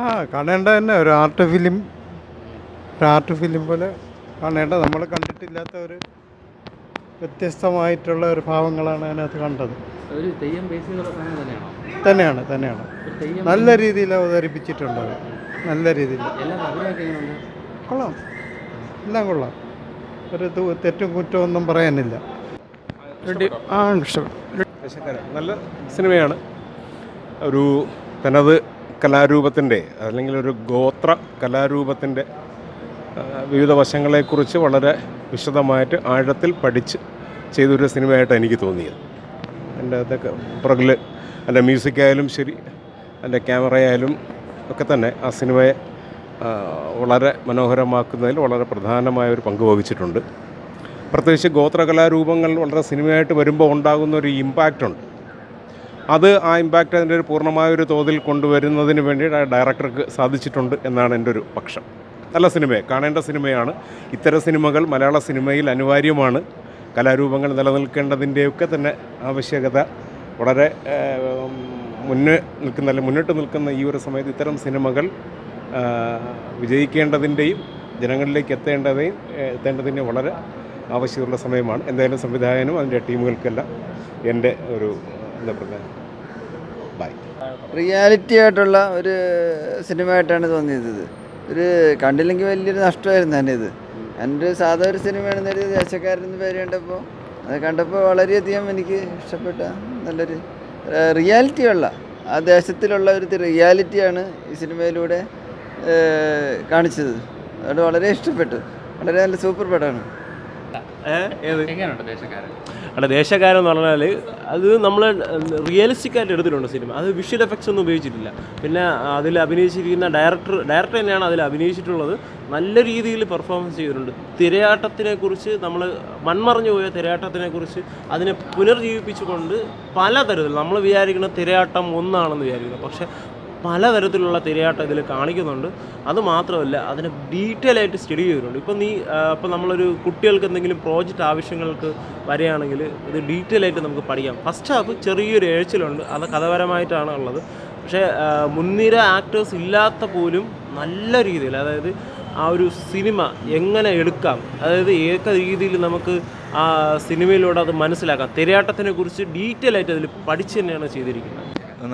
ആ കാണേണ്ട തന്നെ ഒരു ആർട്ട് ഫിലിം ഒരു ആർട്ട് ഫിലിം പോലെ കാണേണ്ട. നമ്മൾ കണ്ടിട്ടില്ലാത്ത ഒരു വ്യത്യസ്തമായിട്ടുള്ള ഒരു ഭാവങ്ങളാണ് അതിനകത്ത് കണ്ടത്. ഒരു തെയ്യം ബേസ് ചെയ്തുള്ള തന്നെയാണോ? തന്നെയാണ് തന്നെയാണ്. നല്ല രീതിയിൽ അവതരിപ്പിച്ചിട്ടുണ്ട് അത്. നല്ല രീതിയിൽ. കൊള്ളാം. എല്ലാം കൊള്ളാം. ഒരു തെറ്റും കുറ്റവും ഒന്നും പറയാനില്ല. ആ ഇഷ്ടപ്പെട്ടു. നല്ല സിനിമയാണ്. ഒരു തനത് കലാരൂപത്തിന്റെ അല്ലെങ്കിൽ ഒരു ഗോത്ര കലാരൂപത്തിന്റെ വിവിധ വശങ്ങളെക്കുറിച്ച് വളരെ വിശദമായിട്ട് ആഴത്തിൽ പഠിച്ച് ചെയ്തൊരു സിനിമയായിട്ട് എനിക്ക് തോന്നിയത്. എന്റെ അതൊക്കെ പുറകിൽ എന്റെ മ്യൂസിക്കായാലും ശരി എന്റെ ക്യാമറയായാലും ഒക്കെ തന്നെ ആ സിനിമയെ വളരെ മനോഹരമാക്കുന്നതിൽ വളരെ പ്രധാനമായ ഒരു പങ്ക് വഹിച്ചിട്ടുണ്ട്. പ്രത്യേകിച്ച് ഗോത്രകലാരൂപങ്ങൾ വളരെ സിനിമയായിട്ട് വരുമ്പോൾ ഉണ്ടാകുന്ന ഒരു ഇമ്പാക്റ്റ് ഉണ്ട്. അത് ആ ഇമ്പാക്റ്റ് അതിന്റെ ഒരു പൂർണമായ ഒരു തോതിൽ കൊണ്ടുവരുന്നതിന് വേണ്ടി ഡയറക്ടർക്ക് സാധിച്ചിട്ടുണ്ട് എന്നാണ് എന്റെ ഒരു പക്ഷം. നല്ല സിനിമയെ കാണേണ്ട സിനിമയാണ്. ഇത്തരം സിനിമകൾ മലയാള സിനിമയിൽ അനിവാര്യമാണ്. കലാരൂപങ്ങൾ നിലനിൽക്കേണ്ടതിന്റെയൊക്കെ തന്നെ ആവശ്യകത. വളരെ മുന്നേ നിൽക്കുന്ന അല്ലെങ്കിൽ മുന്നിട്ട് നിൽക്കുന്ന ഈ ഒരു സമയത്ത് ഇത്തരം സിനിമകൾ വിജയിക്കേണ്ടതിന്റെയും ജനങ്ങളിലേക്ക് എത്തേണ്ടതേയും എത്തേണ്ടതിന്റെയും വളരെ ആവശ്യമുള്ള സമയമാണ്. എന്തായാലും സംവിധായകനും അതിന്റെ ടീമുകൾക്കെല്ലാം എന്റെ ഒരു എന്താ പറയുക ബൈ റിയാലിറ്റി ആയിട്ടുള്ള ഒരു സിനിമ ആയിട്ടാണ് തോന്നിയത്. ഇത് ഒരു കണ്ടില്ലെങ്കിൽ വലിയൊരു നഷ്ടമായിരുന്നു തന്നെ ഇത്. എന്റെ ഒരു സാധാ ഒരു സിനിമയാണെന്ന് കരുതി ദേശക്കാരൻ പേര് കണ്ടപ്പോൾ അത് കണ്ടപ്പോൾ വളരെയധികം എനിക്ക് ഇഷ്ടപ്പെട്ട നല്ലൊരു റിയാലിറ്റി ഉള്ള ആ ദേശത്തിലുള്ള ഒരു റിയാലിറ്റിയാണ് ഈ സിനിമയിലൂടെ കാണിച്ചത്. അതുകൊണ്ട് വളരെ ഇഷ്ടപ്പെട്ടു. വളരെ നല്ല സൂപ്പർ പടമാണ്. എങ്ങനെയുണ്ട് ദേശക്കാരൻ? എന്ന് പറഞ്ഞാൽ അത് നമ്മൾ റിയലിസ്റ്റിക് ആയിട്ട് എടുത്തിട്ടുണ്ട് സിനിമ അത് വിഷ്വൽ എഫക്ട്സ് ഒന്നും ഉപയോഗിച്ചിട്ടില്ല. പിന്നെ അതിൽ അഭിനയിച്ചിരിക്കുന്ന ഡയറക്ടർ ഡയറക്ടർ തന്നെയാണ് അതിൽ അഭിനയിച്ചിട്ടുള്ളത്. നല്ല രീതിയിൽ പെർഫോമൻസ് ചെയ്തിട്ടുണ്ട്. തിരയാട്ടത്തിനെ കുറിച്ച് നമ്മൾ മൺമറഞ്ഞു പോയ തിരയാട്ടത്തിനെ കുറിച്ച് അതിനെ പുനർജീവിപ്പിച്ചുകൊണ്ട് പല പലതരത്തിൽ നമ്മൾ വിചാരിക്കുന്ന തിരയാട്ടം ഒന്നാണെന്ന് വിചാരിക്കുന്നത് പക്ഷേ പലതരത്തിലുള്ള തിരയാട്ടം ഇതിൽ കാണിക്കുന്നുണ്ട്. അത് മാത്രമല്ല അതിനെ ഡീറ്റെയിൽ ആയിട്ട് സ്റ്റഡി ചെയ്തിട്ടുണ്ട്. ഇപ്പം നീ ഇപ്പം നമ്മളൊരു കുട്ടികൾക്ക് എന്തെങ്കിലും പ്രോജക്റ്റ് ആവശ്യങ്ങൾക്ക് വരികയാണെങ്കിൽ ഇത് ഡീറ്റെയിൽ ആയിട്ട് നമുക്ക് പഠിക്കാം. ഫസ്റ്റ് ഹാഫ് ചെറിയൊരു എഴുച്ചിലുണ്ട്. അത് കഥപരമായിട്ടാണ് ഉള്ളത്. പക്ഷേ മുൻനിര ആക്ടേഴ്സ് ഇല്ലാത്ത പോലും നല്ല രീതിയിൽ അതായത് ആ ഒരു സിനിമ എങ്ങനെ എടുക്കാം? അതായത് ഏക രീതിയിൽ നമുക്ക് ആ സിനിമയിലൂടെ അത് മനസ്സിലാക്കാം. തിരയാട്ടത്തിനെ കുറിച്ച് ഡീറ്റെയിൽ ആയിട്ട് അതിൽ പഠിച്ച് തന്നെയാണ് ചെയ്തിരിക്കുന്നത്.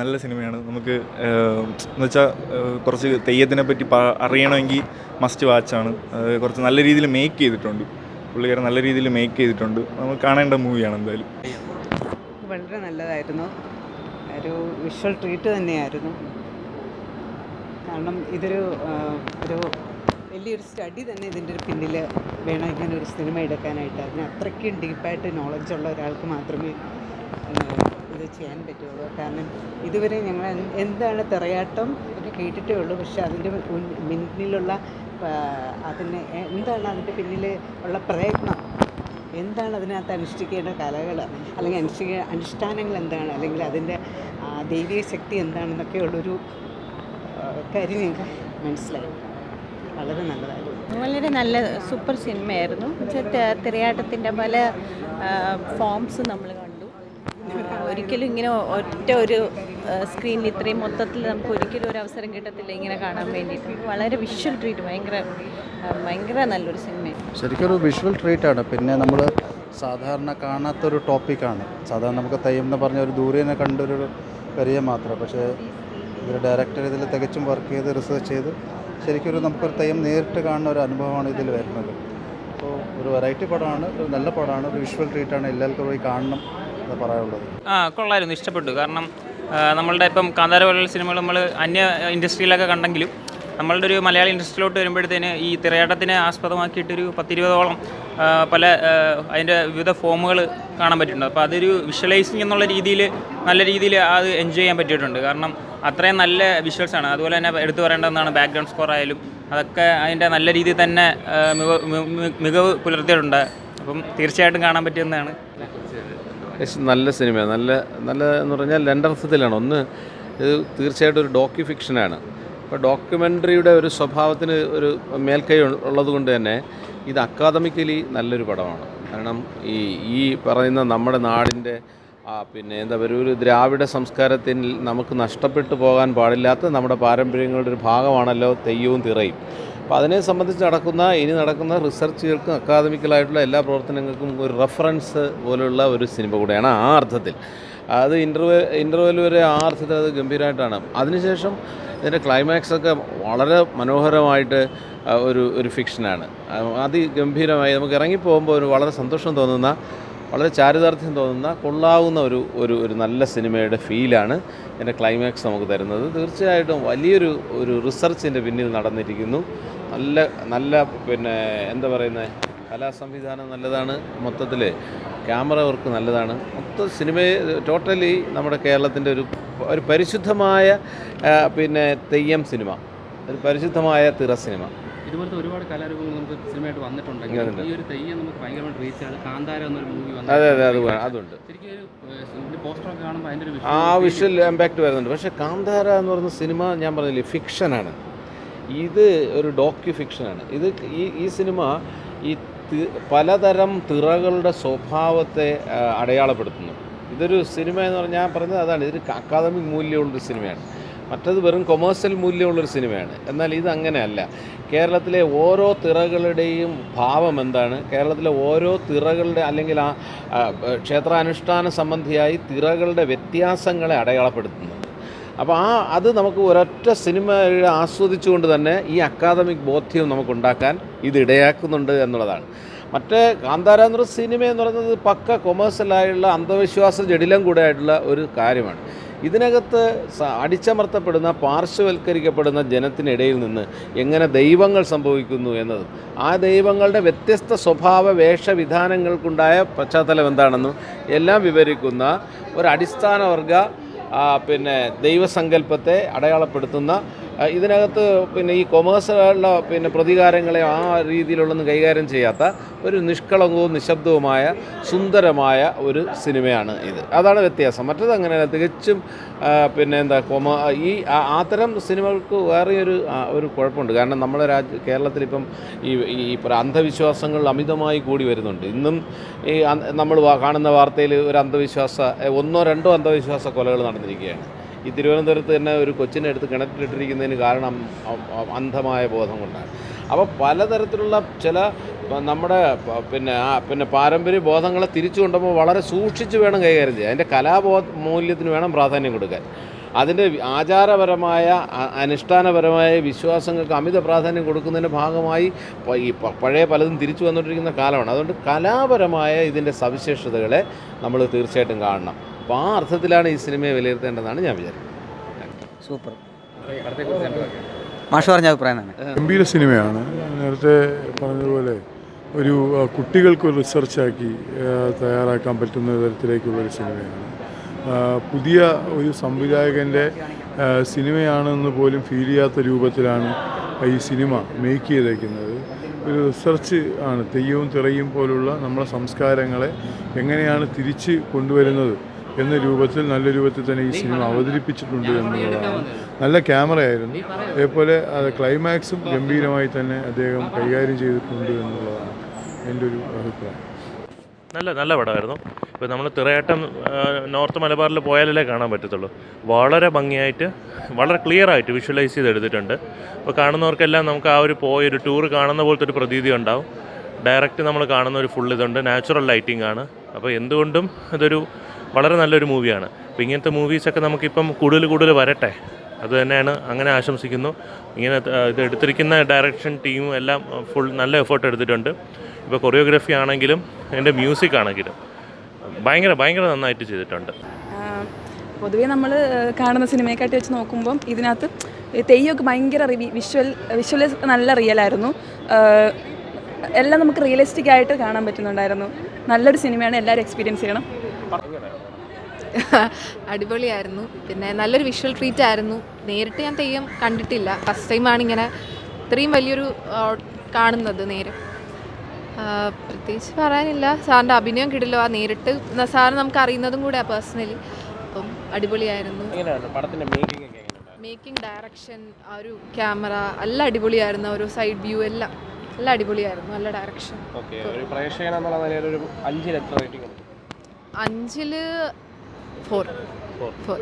നല്ല സിനിമയാണ്. നമുക്ക് എന്ന് വെച്ചാൽ കുറച്ച് തെയ്യത്തിനെ പറ്റി അറിയണമെങ്കിൽ മസ്റ്റ് വാച്ചാണ് കുറച്ച് നല്ല രീതിയിൽ മേക്ക് ചെയ്തിട്ടുണ്ട്. പുള്ളിക്കാരൻ നല്ല രീതിയിൽ മേക്ക് ചെയ്തിട്ടുണ്ട്. നമുക്ക് കാണേണ്ട മൂവിയാണ് എന്തായാലും. വളരെ നല്ലതായിരുന്നു. ഒരു വിഷ്വൽ ട്രീറ്റ് തന്നെയായിരുന്നു. കാരണം ഇതൊരു ഒരു വലിയൊരു സ്റ്റഡി തന്നെ ഇതിന്റെ ഒരു പിന്നിൽ വേണം ഇങ്ങനെ ഒരു സിനിമ എടുക്കാനായിട്ട്. അതിന് അത്രയ്ക്കും ഡീപ്പായിട്ട് നോളജുള്ള ഒരാൾക്ക് മാത്രമേ ഇത് ചെയ്യാൻ പറ്റുള്ളൂ. കാരണം ഇതുവരെ ഞങ്ങൾ എന്താണ് തിറയാട്ടം ഒക്കെ കേട്ടിട്ടേ ഉള്ളൂ. പക്ഷേ അതിന്റെ പിന്നിലുള്ള അതിന് എന്താണ് അതിന്റെ പിന്നിൽ ഉള്ള പ്രയത്നം? എന്താണ് അതിനകത്ത് അനുഷ്ഠിക്കേണ്ട കലകൾ അല്ലെങ്കിൽ അനുഷ്ഠിക്ക അനുഷ്ഠാനങ്ങൾ എന്താണ്? അല്ലെങ്കിൽ അതിന്റെ ദൈവിക ശക്തി എന്താണെന്നൊക്കെയുള്ളൊരു കാര്യം ഞങ്ങൾക്ക് മനസ്സിലായി. വളരെ നല്ലതായിരുന്നു. വളരെ നല്ല സൂപ്പർ സിനിമയായിരുന്നു. തിരയാട്ടത്തിന്റെ പല ഫോംസ് നമ്മൾ ഒരിക്കലും ഇങ്ങനെ ഒറ്റ ഒരു സ്ക്രീനിൽ ഇത്രയും മൊത്തത്തിൽ നമുക്ക് ഒരിക്കലും ഒരു അവസരം കിട്ടത്തില്ല ഇങ്ങനെ കാണാൻ വേണ്ടിയിട്ട്. വളരെ വിഷ്വൽ ട്രീറ്റ് ഭയങ്കര ഭയങ്കര നല്ലൊരു സിനിമയാണ് ശരിക്കൊരു വിഷ്വൽ ട്രീറ്റ് ആണ്. പിന്നെ നമ്മൾ സാധാരണ കാണാത്തൊരു ടോപ്പിക്കാണ് സാധാരണ നമുക്ക് തെയ്യം എന്ന് പറഞ്ഞ ഒരു ദൂരേനെ കണ്ടൊരു കരിയ മാത്രം. പക്ഷേ ഇതിൽ ഡയറക്ടർ ഇതിൽ തികച്ചും വർക്ക് ചെയ്ത് റിസർച്ച് ചെയ്ത് ശരിക്കും ഒരു നമുക്കൊരു തെയ്യം നേരിട്ട് കാണുന്ന ഒരു അനുഭവമാണ് ഇതിൽ വരുന്നത്. അപ്പോൾ ഒരു വെറൈറ്റി പടമാണ് ഒരു നല്ല പടമാണ് ഒരു വിഷ്വൽ ട്രീറ്റാണ് എല്ലാവർക്കും പോയി കാണണം. പറയാനുള്ളത്. ആ കൊള്ളായിരുന്നു. ഇഷ്ടപ്പെട്ടു. കാരണം നമ്മളുടെ ഇപ്പം കാന്താര പോലുള്ള സിനിമകൾ നമ്മൾ അന്യ ഇൻഡസ്ട്രിയിലൊക്കെ കണ്ടെങ്കിലും നമ്മളുടെ ഒരു മലയാള ഇൻഡസ്ട്രിയിലോട്ട് വരുമ്പോഴത്തേന് ഈ തിരയാട്ടത്തിനെ ആസ്പദമാക്കിയിട്ടൊരു പത്തിരുപതോളം പല അതിന്റെ വിവിധ ഫോമുകൾ കാണാൻ പറ്റിയിട്ടുണ്ട്. അപ്പോൾ അതൊരു വിഷ്വലൈസിങ് എന്നുള്ള രീതിയിൽ നല്ല രീതിയിൽ അത് എൻജോയ് ചെയ്യാൻ പറ്റിയിട്ടുണ്ട്. കാരണം അത്രയും നല്ല വിഷ്വൽസ് ആണ്. അതുപോലെ തന്നെ എടുത്തു പറയേണ്ടതെന്നാണ് ബാക്ക്ഗ്രൗണ്ട് സ്കോർ ആയാലും അതൊക്കെ അതിന്റെ നല്ല രീതിയിൽ തന്നെ മികവ് മികവ് പുലർത്തിയിട്ടുണ്ട്. അപ്പം തീർച്ചയായിട്ടും കാണാൻ പറ്റിയെന്നാണ്. യെസ്, നല്ല സിനിമയാണ് നല്ല നല്ല എന്ന് പറഞ്ഞാൽ രണ്ടർത്ഥത്തിലാണ് ഒന്ന് ഇത് തീർച്ചയായിട്ടും ഒരു ഡോക്യു ഫിക്ഷനാണ് അപ്പോൾ ഡോക്യുമെന്ററിയുടെ ഒരു സ്വഭാവത്തിന് ഒരു മേൽക്കൈ ഉള്ളത് കൊണ്ട് തന്നെ ഇത് അക്കാദമിക്കലി നല്ലൊരു പടമാണ്. കാരണം ഈ ഈ പറയുന്ന നമ്മുടെ നാടിന്റെ ആ പിന്നെ എന്താ പറയുക ഒരു ദ്രാവിഡ സംസ്കാരത്തിൽ നമുക്ക് നഷ്ടപ്പെട്ടു പോകാൻ പാടില്ലാത്ത നമ്മുടെ പാരമ്പര്യങ്ങളുടെ ഒരു ഭാഗമാണല്ലോ തെയ്യവും തിറയും. അപ്പോൾ അതിനെ സംബന്ധിച്ച് നടക്കുന്ന ഇനി നടക്കുന്ന റിസർച്ചുകൾക്കും അക്കാദമിക്കലായിട്ടുള്ള എല്ലാ പ്രവർത്തനങ്ങൾക്കും ഒരു റെഫറൻസ് പോലുള്ള ഒരു സിനിമ കൂടെയാണ് ആ അർത്ഥത്തിൽ. അത് ഇന്റർവെൽ ഇന്റർവെൽ വരെ ആ അർത്ഥത്തിൽ അത് ഗംഭീരമായിട്ടാണ്. അതിനുശേഷം ഇതിന്റെ ക്ലൈമാക്സ് ഒക്കെ വളരെ മനോഹരമായിട്ട് ഒരു ഒരു ഫിക്ഷനാണ് അതിഗംഭീരമായി നമുക്ക് ഇറങ്ങിപ്പോകുമ്പോൾ ഒരു വളരെ സന്തോഷം തോന്നുന്ന വളരെ ചാരിതാർത്ഥ്യം തോന്നുന്ന കൊള്ളാവുന്ന ഒരു ഒരു ഒരു നല്ല സിനിമയുടെ ഫീലാണ് എന്റെ ക്ലൈമാക്സ് നമുക്ക് തരുന്നത്. തീർച്ചയായിട്ടും വലിയൊരു ഒരു റിസർച്ചിന്റെ പിന്നിൽ നടന്നിരിക്കുന്നു. നല്ല നല്ല പിന്നെ എന്താ പറയുന്നത് കലാ സംവിധാനം നല്ലതാണ് മൊത്തത്തിൽ ക്യാമറ വർക്ക് നല്ലതാണ്. മൊത്തം സിനിമയെ ടോട്ടലി നമ്മുടെ കേരളത്തിന്റെ ഒരു ഒരു പരിശുദ്ധമായ പിന്നെ തെയ്യം സിനിമ. ഒരു പരിശുദ്ധമായ തിറ സിനിമ. ഇതുപോലത്തെ ഒരുപാട് കലാരൂപങ്ങൾ നമുക്ക് സിനിമയായിട്ട് വന്നിട്ടുണ്ടെങ്കിൽ ഈ ഒരു തെയ്യം നമുക്ക് ഭയങ്കരമായിട്ട് റീച്ച് ആണ്. കാന്താര എന്നൊരു മൂവി വന്നു അതെ അതെ അത് അതുണ്ട്. ശരിക്കും ഒരു പോസ്റ്ററൊക്കെ കാണുമ്പോൾ അതിന്റെ ഒരു ആ വിഷ്വൽ ഇമ്പാക്റ്റ് വരുന്നുണ്ട്. പക്ഷേ കാന്താര എന്ന് പറയുന്ന സിനിമ ഞാൻ പറഞ്ഞില്ലേ ഫിക്ഷനാണ് ഇത് ഒരു ഡോക്യു ഫിക്ഷനാണ് ഇത് ഈ ഈ സിനിമ ഈ പലതരം തിറകളുടെ സ്വഭാവത്തെ അടയാളപ്പെടുത്തുന്നു. ഇതൊരു സിനിമ എന്ന് പറഞ്ഞാൽ ഞാൻ പറഞ്ഞത് അതാണ്. ഇതൊരു അക്കാദമിക് മൂല്യമുള്ളൊരു സിനിമയാണ്. മറ്റത് വെറും കൊമേഴ്സ്യൽ മൂല്യമുള്ളൊരു സിനിമയാണ്. എന്നാൽ ഇത് അങ്ങനെയല്ല കേരളത്തിലെ ഓരോ തിറകളുടെയും ഭാവം എന്താണ്? കേരളത്തിലെ ഓരോ തിറകളുടെ അല്ലെങ്കിൽ ആ ക്ഷേത്രാനുഷ്ഠാന സംബന്ധിയായി തിറകളുടെ വ്യത്യാസങ്ങളെ അടയാളപ്പെടുത്തുന്നുണ്ട് അപ്പോൾ ആ അത് നമുക്ക് ഒരൊറ്റ സിനിമയുടെ ആസ്വദിച്ചുകൊണ്ട് തന്നെ ഈ അക്കാദമിക് ബോധ്യം നമുക്കുണ്ടാക്കാൻ ഇത് ഇടയാക്കുന്നുണ്ട് എന്നുള്ളതാണ്. മറ്റേ കാന്താര സിനിമ എന്ന് പറയുന്നത് പക്ക കൊമേഴ്സ്യലായുള്ള അന്ധവിശ്വാസ ജടിലം കൂടെ ആയിട്ടുള്ള ഒരു കാര്യമാണ്. ഇതിനകത്ത് അടിച്ചമർത്തപ്പെടുന്ന പാർശ്വവൽക്കരിക്കപ്പെടുന്ന ജനത്തിനിടയിൽ നിന്ന് എങ്ങനെ ദൈവങ്ങൾ സംഭവിക്കുന്നു എന്നത് ആ ദൈവങ്ങളുടെ വ്യത്യസ്ത സ്വഭാവ വേഷവിധാനങ്ങൾക്കുണ്ടായ പശ്ചാത്തലം എന്താണെന്നും എല്ലാം വിവരിക്കുന്ന ഒരു അടിസ്ഥാനവർഗ പിന്നെ ദൈവസങ്കല്പത്തെ അടയാളപ്പെടുത്തുന്ന ഇതിനകത്ത് പിന്നെ ഈ കൊമേഴ്സുകളുടെ പിന്നെ പ്രതികാരങ്ങളെ ആ രീതിയിലുള്ളൊന്നും കൈകാര്യം ചെയ്യാത്ത ഒരു നിഷ്കളങ്കവും നിശബ്ദവുമായ സുന്ദരമായ ഒരു സിനിമയാണ് ഇത്. അതാണ് വ്യത്യാസം. മറ്റത് അങ്ങനെയല്ല. തികച്ചും പിന്നെ എന്താ കൊമ ഈ അത്തരം സിനിമകൾക്ക് വേറെ ഒരു ഒരു കുഴപ്പമുണ്ട്. കാരണം നമ്മുടെ രാജ്യ കേരളത്തിൽ ഇപ്പം ഈ ഈ അന്ധവിശ്വാസങ്ങൾ അമിതമായി കൂടി വരുന്നുണ്ട്. ഇന്നും ഈ നമ്മൾ കാണുന്ന വാർത്തയിൽ ഒരു അന്ധവിശ്വാസ ഒന്നോ രണ്ടോ അന്ധവിശ്വാസ കൊലകൾ നടന്നിരിക്കുകയാണ്. ഈ തിരുവനന്തപുരത്ത് തന്നെ ഒരു കൊച്ചിനെ എടുത്ത് കിണറ്റിലിട്ടിരിക്കുന്നതിന് കാരണം അന്ധമായ ബോധം കൊണ്ടാണ്. അപ്പോൾ പലതരത്തിലുള്ള ചില നമ്മുടെ പിന്നെ പിന്നെ പാരമ്പര്യ ബോധങ്ങളെ തിരിച്ചു കൊണ്ടുമ്പോൾ വളരെ സൂക്ഷിച്ച് വേണം കൈകാര്യം ചെയ്യാൻ. അതിന്റെ കലാബോധ മൂല്യത്തിന് വേണം പ്രാധാന്യം കൊടുക്കാൻ. അതിന്റെ ആചാരപരമായ അനുഷ്ഠാനപരമായ വിശ്വാസങ്ങൾക്ക് അമിത പ്രാധാന്യം കൊടുക്കുന്നതിന്റെ ഭാഗമായി ഈ പഴയ പലതും തിരിച്ചു വന്നുകൊണ്ടിരിക്കുന്ന കാലമാണ്. അതുകൊണ്ട് കലാപരമായ ഇതിന്റെ സവിശേഷതകളെ നമ്മൾ തീർച്ചയായിട്ടും കാണണം. അപ്പോൾ ആ അർത്ഥത്തിലാണ് ഈ സിനിമയെ വിലയിരുത്തേണ്ടതെന്നാണ് ഞാൻ വിചാരിക്കുന്നത്. സൂപ്പർ. മാഷ് പറഞ്ഞ അഭിപ്രായം തന്നെ. ഗംഭീര സിനിമയാണ്. നേരത്തെ പറഞ്ഞതുപോലെ ഒരു കുട്ടികൾക്ക് റിസർച്ചാക്കി തയ്യാറാക്കാൻ പറ്റുന്ന തരത്തിലേക്കുള്ള ഒരു സിനിമയാണ്. പുതിയ ഒരു സംവിധായകന്റെ സിനിമയാണെന്ന് പോലും ഫീൽ ചെയ്യാത്ത രൂപത്തിലാണ് ഈ സിനിമ മേക്ക് ചെയ്തേക്കുന്നത്. ഒരു റിസർച്ച് ആണ് തെയ്യവും തിറയും പോലുള്ള നമ്മുടെ സംസ്കാരങ്ങളെ എങ്ങനെയാണ് തിരിച്ച് കൊണ്ടുവരുന്നത് എന്ന രൂപത്തിൽ നല്ല രൂപത്തിൽ തന്നെ ഈ സിനിമ അവതരിപ്പിച്ചിട്ടുണ്ട് എന്നുള്ളതാണ്. നല്ല ക്യാമറയായിരുന്നു. അതേപോലെ അത് ക്ലൈമാക്സും ഗംഭീരമായി തന്നെ അദ്ദേഹം കൈകാര്യം ചെയ്തിട്ടുണ്ട് എന്നുള്ളതാണ് എന്റെ ഒരു അഭിപ്രായം. നല്ല നല്ല പടമായിരുന്നു. ഇപ്പോൾ നമ്മൾ തിറയാട്ടം നോർത്ത് മലബാറിൽ പോയാലല്ലേ കാണാൻ പറ്റത്തുള്ളൂ. വളരെ ഭംഗിയായിട്ട് വളരെ ക്ലിയർ ആയിട്ട് വിഷ്വലൈസ് ചെയ്തെടുത്തിട്ടുണ്ട്. അപ്പോൾ കാണുന്നവർക്കെല്ലാം നമുക്ക് ആ ഒരു പോയ ഒരു ടൂർ കാണുന്ന പോലത്തെ ഒരു പ്രതീതി ഉണ്ടാവും. ഡയറക്റ്റ് നമ്മൾ കാണുന്ന ഒരു ഫുൾ ഇതുണ്ട്. നാച്ചുറൽ ലൈറ്റിംഗ് ആണ്. അപ്പോൾ എന്തുകൊണ്ടും അതൊരു വളരെ നല്ലൊരു മൂവിയാണ്. അപ്പോൾ ഇങ്ങനത്തെ മൂവീസൊക്കെ നമുക്കിപ്പം കൂടുതൽ കൂടുതൽ വരട്ടെ. അത് തന്നെയാണ് അങ്ങനെ ആശംസിക്കുന്നു. ഇങ്ങനെ ഇത് എടുത്തിരിക്കുന്ന ഡയറക്ഷൻ ടീമും എല്ലാം ഫുൾ നല്ല എഫേർട്ട് എടുത്തിട്ടുണ്ട്. ഇപ്പോൾ കൊറിയോഗ്രഫി ആണെങ്കിലും എന്റെ മ്യൂസിക് ആണെങ്കിലും ഭയങ്കര ഭയങ്കര നന്നായിട്ട് ചെയ്തിട്ടുണ്ട്. പൊതുവേ നമ്മൾ കാണുന്ന സിനിമയെക്കാട്ടി വെച്ച് നോക്കുമ്പം ഇതിനകത്ത് തെയ്യമൊക്കെ ഭയങ്കര വിഷ്വൽ വിഷ്വൽ നല്ല റിയലായിരുന്നു എല്ലാം നമുക്ക് റിയലിസ്റ്റിക് ആയിട്ട് കാണാൻ പറ്റുന്നുണ്ടായിരുന്നു. നല്ലൊരു സിനിമയാണ് എല്ലാവരും എക്സ്പീരിയൻസ് ചെയ്യണം. അടിപൊളിയായിരുന്നു. പിന്നെ നല്ലൊരു വിഷ്വൽ ട്രീറ്റ് ആയിരുന്നു. നേരിട്ട് ഞാൻ തെയ്യം കണ്ടിട്ടില്ല. ഫസ്റ്റ് ടൈമാണ് ഇങ്ങനെ ഇത്രയും വലിയൊരു കാണുന്നത് നേരെ. പ്രത്യേകിച്ച് പറയാനില്ല. സാറിന്റെ അഭിനയം കിടിലോ ആ നേരിട്ട് സാറ് നമുക്ക് അറിയുന്നതും കൂടെ പേഴ്സണലി അപ്പം അടിപൊളിയായിരുന്നു. മേക്കിംഗ് ഡയറക്ഷൻ ആ ഒരു ക്യാമറ എല്ലാം അടിപൊളിയായിരുന്നു. ആ ഒരു സൈഡ് വ്യൂ എല്ലാം. എല്ലാം അടിപൊളിയായിരുന്നു നല്ല ഡയറക്ഷൻ പ്രേക്ഷകൻ എന്നുള്ള നിലയിൽ ഒരു അഞ്ചിൽ എത്ര റേറ്റിംഗ് അഞ്ചിൽ ഫോർ. ഫോർ